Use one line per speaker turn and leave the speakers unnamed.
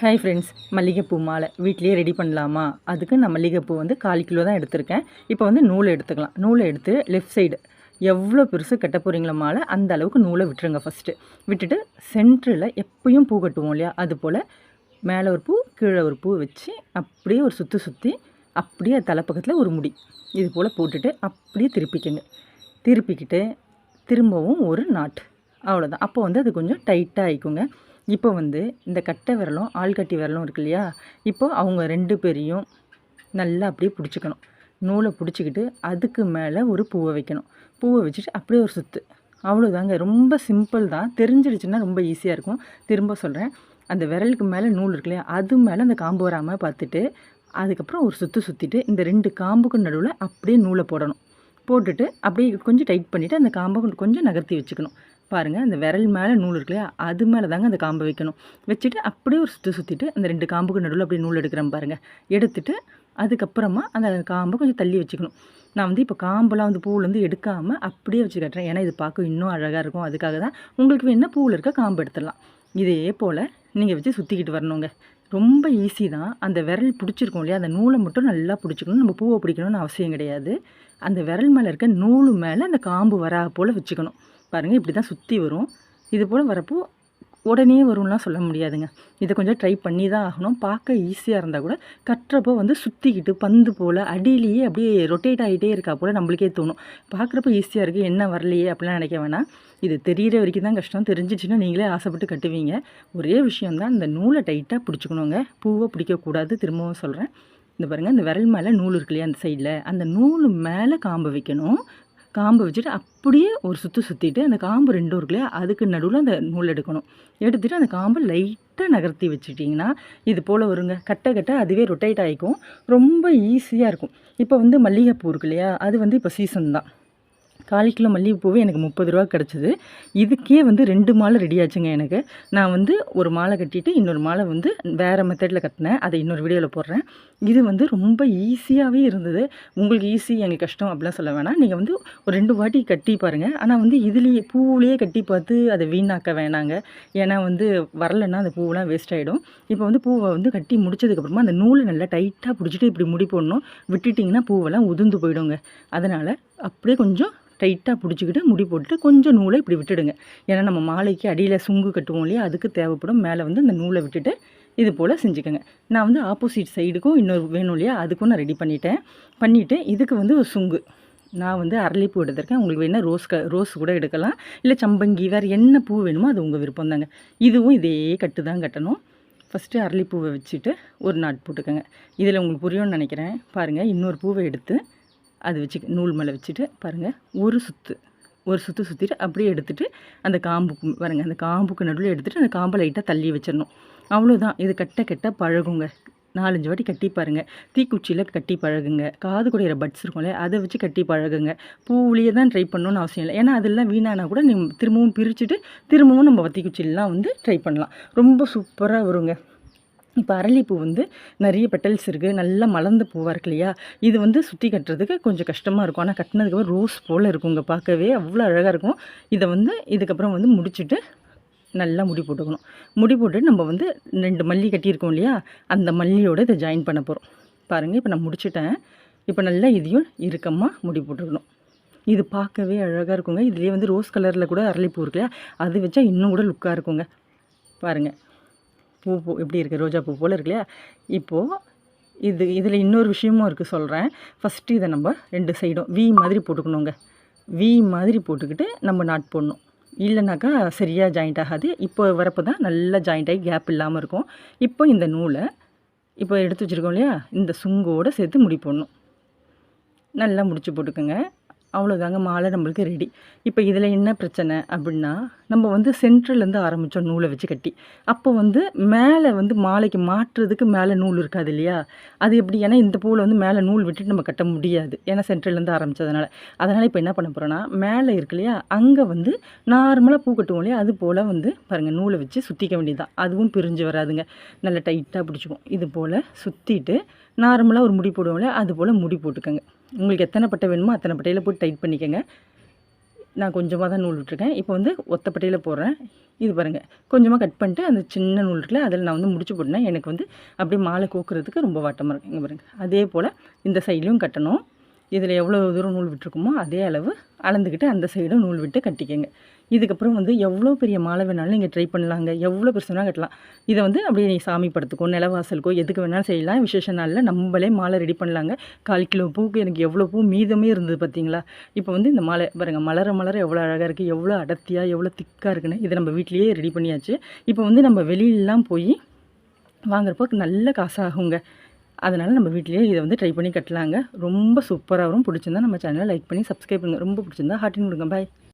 Hi friends மல்லிகைப்பூ மாலை. வீட்லேயே ரெடி பண்ணலாமா? அதுக்கு நான் மல்லிகைப்பூ வந்து கால் கிலோ தான் எடுத்திருக்கேன். இப்போ வந்து நூலை எடுத்துக்கலாம். நூலை எடுத்து லெஃப்ட் சைடு எவ்வளோ பெருசு கட்ட போகிறீங்களோ மாலை அந்த அளவுக்கு நூலை விட்டுருங்க ஃபஸ்ட்டு விட்டுட்டு சென்டரில் எப்பயும் பூ கட்டுவோம் இல்லையா? அது போல் மேலே ஒரு பூ கீழே ஒரு பூ வச்சு அப்படியே ஒரு சுற்றி சுற்றி அப்படியே தலைப்பக்கத்தில் ஒரு முடி. இது போல் போட்டுட்டு அப்படியே திருப்பிக்கங்க. திருப்பிக்கிட்டு திரும்பவும் ஒரு நாட் அவ்வளோதான் அப்போ வந்து அது கொஞ்சம் டைட்டாக ஆயிக்குங்க. இப்போ வந்து இந்த கட்டை விரலும் ஆள்கட்டி விரலும் இருக்கு இல்லையா? இப்போ அவங்க ரெண்டு பேரையும் நல்லா அப்படியே பிடிச்சிக்கணும். நூலை பிடிச்சிக்கிட்டு அதுக்கு மேலே ஒரு பூவை வைக்கணும். பூவை வச்சுட்டு அப்படியே ஒரு சுற்று அவ்வளோதாங்க ரொம்ப சிம்பிள் தான். தெரிஞ்சிடுச்சுன்னா ரொம்ப ஈஸியாக இருக்கும். திரும்ப சொல்கிறேன் அந்த விரலுக்கு மேலே நூல் இருக்கு இல்லையா? அது மேலே அந்த காம்பு வராமல் பார்த்துட்டு அதுக்கப்புறம் ஒரு சுற்று சுற்றிட்டு இந்த ரெண்டு காம்புக்கு நடுவில் அப்படியே நூலை போடணும். போட்டுட்டு அப்படியே கொஞ்சம் டைட் பண்ணிவிட்டு அந்த காம்பை கொஞ்சம் நகர்த்தி வச்சுக்கணும். பாருங்கள் அந்த விரல் மேலே நூல் இருக்கு இல்லையா? அது மேலே தாங்க அந்த காம்பை வைக்கணும். வச்சுட்டு அப்படியே ஒரு சுற்றி சுற்றிட்டு அந்த ரெண்டு காம்புக்கு நடுவில் அப்படியே நூல் எடுக்கிறேன் பாருங்கள் எடுத்துட்டு அதுக்கப்புறமா அந்த காம்பை கொஞ்சம் தள்ளி வச்சுக்கணும். நான் வந்து இப்போ காம்பெல்லாம் வந்து பூவிலேருந்து எடுக்காமல் அப்படியே வச்சு கட்டுறேன். ஏன்னா இது பார்க்க இன்னும் அழகாக இருக்கும். அதுக்காக தான் உங்களுக்கு வேணால் பூவில் இருக்க காம்பு எடுத்துடலாம். இதே போல் நீங்கள் வச்சு சுற்றிக்கிட்டு வரணுங்க. ரொம்ப ஈஸி தான். அந்த விரல் பிடிச்சிருக்கோம் இல்லையா? அந்த நூலை மட்டும் நல்லா பிடிச்சிக்கணும் நம்ம பூவை பிடிக்கணும்னு அவசியம் கிடையாது. அந்த விரல் மேலே இருக்க நூலு மேலே அந்த காம்பு வரா போல் வச்சுக்கணும். பாருங்கள் இப்படி தான் சுற்றி வரும். இது போல் வரப்போ உடனே வரும்லாம் சொல்ல முடியாதுங்க. இதை கொஞ்சம் ட்ரை பண்ணி தான் ஆகணும். பார்க்க ஈஸியாக இருந்தால் கூட கட்டுறப்போ வந்து சுற்றிக்கிட்டு பந்து போல் அடியிலேயே அப்படியே ரொட்டேட் ஆகிட்டே இருக்கா போல் நம்மளுக்கே தோணும். பார்க்குறப்ப ஈஸியாக இருக்குது என்ன வரலையே அப்படிலாம் நினைக்க வேணாம். இது தெரிகிற வரைக்கும் தான் கஷ்டம். தெரிஞ்சிச்சுன்னா நீங்களே ஆசைப்பட்டு கட்டுவீங்க. ஒரே விஷயந்தான் இந்த நூலை டைட்டாக பிடிச்சிக்கணுங்க. பூவை பிடிக்கக்கூடாது. திரும்பவும் சொல்கிறேன் இந்த பாருங்கள் இந்த விரல் மேலே நூல் இருக்கு இல்லையா அந்த சைடில் அந்த நூல் மேலே காம்பு வைக்கணும். காம்பு வச்சுட்டு அப்படியே ஒரு சுற்று சுற்றிட்டு அந்த காம்பு ரெண்டும் இருக்கு இல்லையா அதுக்கு நடுவில் அந்த நூல் எடுக்கணும். எடுத்துகிட்டு அந்த காம்பை லைட்டாக நகர்த்தி வச்சுட்டிங்கன்னா இது போல் வருங்க. கட்ட கட்ட அதுவே ரொட்டேட் ஆகிக்கும் ரொம்ப ஈஸியாக இருக்கும். இப்போ வந்து மல்லிகைப்பூ இருக்கு இல்லையா அது வந்து இப்போ சீசன் தான். கால் கிலோ மல்லிகைப்பூவே எனக்கு முப்பது ரூபா கிடச்சிது. இதுக்கே வந்து ரெண்டு மாலை ரெடி ஆச்சுங்க எனக்கு. நான் வந்து ஒரு மாலை கட்டிட்டு இன்னொரு மாலை வந்து வேறு மெத்தடில் கட்டினேன். அதை இன்னொரு வீடியோவில் போடுறேன். இது வந்து ரொம்ப ஈஸியாகவே இருந்தது. உங்களுக்கு ஈஸி எங்களுக்கு கஷ்டம் அப்படிலாம் சொல்ல வேணாம். நீங்கள் வந்து ஒரு ரெண்டு வாட்டி கட்டி பாருங்கள் ஆனால் வந்து இதுலேயே பூவிலேயே கட்டி பார்த்து அதை வீணாக்க வேணாங்க. ஏன்னா வந்து வரலைன்னா அந்த பூவெலாம் வேஸ்ட் ஆகிடும் இப்போ வந்து பூவை வந்து கட்டி முடிச்சதுக்கப்புறமா அந்த நூலை நல்லா டைட்டாக பிடிச்சிட்டு இப்படி முடி போடணும். விட்டுட்டிங்கன்னா பூவெல்லாம் உதிர்ந்து போயிடுங்க. அதனால் அப்படியே கொஞ்சம் டைட்டாக பிடிச்சிக்கிட்டு முடி போட்டுட்டு கொஞ்சம் நூலை இப்படி விட்டுடுங்க. ஏன்னா நம்ம மாலைக்கு அடியில் சுங்கு கட்டுவோம் இல்லையா அதுக்கு தேவைப்படும். மேலே வந்து அந்த நூலை விட்டுட்டு இது போல் செஞ்சுக்கோங்க. நான் வந்து ஆப்போசிட் சைடுக்கும் இன்னொரு வேணும் இல்லையா அதுக்கும் நான் ரெடி பண்ணிட்டேன். பண்ணிவிட்டு இதுக்கு வந்து ஒரு சுங்கு. நான் வந்து அரளிப்பூ எடுத்திருக்கேன். உங்களுக்கு வேணால் ரோஸ் க ரோஸ் கூட எடுக்கலாம். இல்லை சம்பங்கி வேறு என்ன பூ வேணுமோ அது உங்கள் விருப்பம் தாங்க. இதுவும் இதே கட்டு தான் கட்டணும். ஃபஸ்ட்டு அரளிப்பூவை வச்சுட்டு ஒரு நாட் போட்டுக்கோங்க. இதில் உங்களுக்கு புரியும்னு நினைக்கிறேன். பாருங்கள் இன்னொரு பூவை எடுத்து அது வச்சு நூல் மேலே வச்சுட்டு பாருங்கள் ஒரு சுற்று ஒரு சுற்று சுற்றிட்டு அப்படியே எடுத்துகிட்டு அந்த காம்புக்கு பாருங்கள் அந்த காம்புக்கு நடுவில் எடுத்துகிட்டு அந்த காம்பை லைட்டாக தள்ளி வச்சிடணும். அவ்வளோதான் இது கட்ட கட்ட பழகுங்க. நாலஞ்சு வாட்டி கட்டி பாருங்கள் தீக்குச்சியில் கட்டி பழகுங்க. காது குடையிற பட்ஸ் இருக்கும்ல அதை வச்சு கட்டி பழகுங்க. பூவிலேயே தான் ட்ரை பண்ணணும்னு அவசியம் இல்லை. ஏன்னா அதெல்லாம் வீணானா கூட நீங்கள் திரும்பவும் பிரிச்சுட்டு திரும்பவும் நம்ம தீக்குச்சிலாம் வந்து ட்ரை பண்ணலாம். ரொம்ப சூப்பராக வருங்க. இப்போ அரளிப்பூ வந்து நிறைய பெட்டல்ஸ் இருக்குது நல்லா மலர்ந்த பூவாக இருக்கு இல்லையா? இது வந்து சுற்றி கட்டுறதுக்கு கொஞ்சம் கஷ்டமாக இருக்கும். ஆனால் கட்டினதுக்கப்புறம் ரோஸ் போல் இருக்குங்க பார்க்கவே. அவ்வளோ அழகாக இருக்கும். இதை வந்து இதுக்கப்புறம் வந்து முடிச்சுட்டு நல்லா முடி போட்டுக்கணும். முடி போட்டு நம்ம வந்து ரெண்டு மல்லி கட்டியிருக்கோம் இல்லையா? அந்த மல்லியோடு இதை ஜாயின் பண்ண போகிறோம் பாருங்கள் இப்போ நான் முடிச்சுட்டேன். இப்போ நல்லா இதையும் இறுக்கமாக முடி போட்டுக்கணும். இது பார்க்கவே அழகாக இருக்குங்க. இதுலேயே வந்து ரோஸ் கலரில் கூட அரளிப்பூ இருக்குல்லையா அது வச்சா இன்னும் கூட லுக்காக இருக்குங்க. பாருங்கள் பூ பூ எப்படி இருக்குது ரோஜா பூ போல் இருக்கு இல்லையா? இப்போது இது இதில் இன்னொரு விஷயமும் இருக்குது சொல்கிறேன் ஃபஸ்ட்டு இதை நம்ம ரெண்டு சைடும் வி மாதிரி போட்டுக்கணுங்க. வி மாதிரி போட்டுக்கிட்டு நம்ம நாட் போடணும். இல்லைனாக்கா சரியாக ஜாயிண்ட் ஆகாது. இப்போ வரப்போ தான் நல்லா ஜாயிண்ட் ஆகி கேப் இல்லாமல் இருக்கும். இப்போ இந்த நூலை இப்போ எடுத்து வச்சுருக்கோம் இல்லையா? இந்த சுங்கோடு சேர்த்து முடி போடணும். நல்லா முடிச்சு போட்டுக்கோங்க. அவ்வளோதாங்க மாலை நம்மளுக்கு ரெடி இப்போ இதில் என்ன பிரச்சனை அப்படின்னா நம்ம வந்து சென்ட்ரலேருந்து ஆரம்பித்தோம் நூலை வச்சு கட்டி. அப்போ வந்து மேலே வந்து மாலைக்கு மாற்றுறதுக்கு மேலே நூல் இருக்காது இல்லையா? அது எப்படி? ஏன்னா இந்த பூவில் வந்து மேலே நூல் விட்டுட்டு நம்ம கட்ட முடியாது. ஏன்னா சென்ட்ரல்லேருந்து ஆரம்பித்ததுனால அதனால் இப்போ என்ன பண்ண போகிறோன்னா மேலே இருக்கு இல்லையா? அங்கே வந்து நார்மலாக பூ கட்டுவோம் இல்லையா? அது போல் வந்து பாருங்கள் நூலை வச்சு சுற்றிக்க வேண்டியதுதான். அதுவும் பிரிஞ்சு வராதுங்க. நல்லா டைட்டாக பிடிச்சிக்கும் இது போல் சுற்றிட்டு நார்மலாக ஒரு முடி போடுவோம் இல்லையா? அது போல் முடி போட்டுக்கோங்க. உங்களுக்கு எத்தனை பட்டை வேணுமோ அத்தனை பட்டையில் போட்டு டைட் பண்ணிக்கோங்க. நான் கொஞ்சமாக தான் நூல் விட்டுருக்கேன். இப்போ வந்து ஒத்தப்பட்டையில் போடுறேன். இது பாருங்கள் கொஞ்சமாக கட் பண்ணிட்டு அந்த சின்ன நூல் இருக்குல்ல அதில் நான் வந்து முடிச்சு போட்டேன் எனக்கு வந்து அப்படியே மாலை கோக்குறதுக்கு ரொம்ப வாட்டமாக இருக்கும். இங்கே பாருங்கள் அதே போல் இந்த சைட்லேயும் கட்டணும். இதில் எவ்வளோ தூரம் நூல் விட்டுருக்குமோ அதே அளவு அளந்துக்கிட்டு அந்த சைடும் நூல் விட்டு கட்டிக்கங்க. இதுக்கப்புறம் வந்து எவ்வளோ பெரிய மாலை வேணாலும் நீங்கள் ட்ரை பண்ணலாங்க. எவ்வளோ பெருசுனா கட்டலாம். இதை வந்து அப்படியே நீ சாமி படத்துக்கோ நிலவாசலுக்கோ எதுக்கு வேணாலும் செய்யலாம். விசேஷ நாளில் நம்மளே மாலை ரெடி பண்ணலாங்க. கால் கிலோ பூக்கு எனக்கு எவ்வளோ பூ மீதமே இருந்தது பார்த்தீங்களா? இப்போ வந்து இந்த மாலை பாருங்கள் மலர மலர எவ்வளோ அழகாக இருக்குது எவ்வளோ அடர்த்தியாக எவ்வளோ திக்காக இருக்குன்னு இதை நம்ம வீட்லேயே ரெடி பண்ணியாச்சு. இப்போ வந்து நம்ம வெளியிலலாம் போய் வாங்குறப்போ நல்ல காசாகுங்க. அதனால் நம்ம வீட்டிலேயே இதை வந்து ட்ரை பண்ணி கட்டலாங்க. ரொம்ப சூப்பராக வரும். பிடிச்சிருந்தா நம்ம சேனலை லைக் பண்ணி சப்ஸ்கிரைப் பண்ணுங்கள் ரொம்ப பிடிச்சிருந்தா ஹார்ட்டின் கொடுங்க. பாய்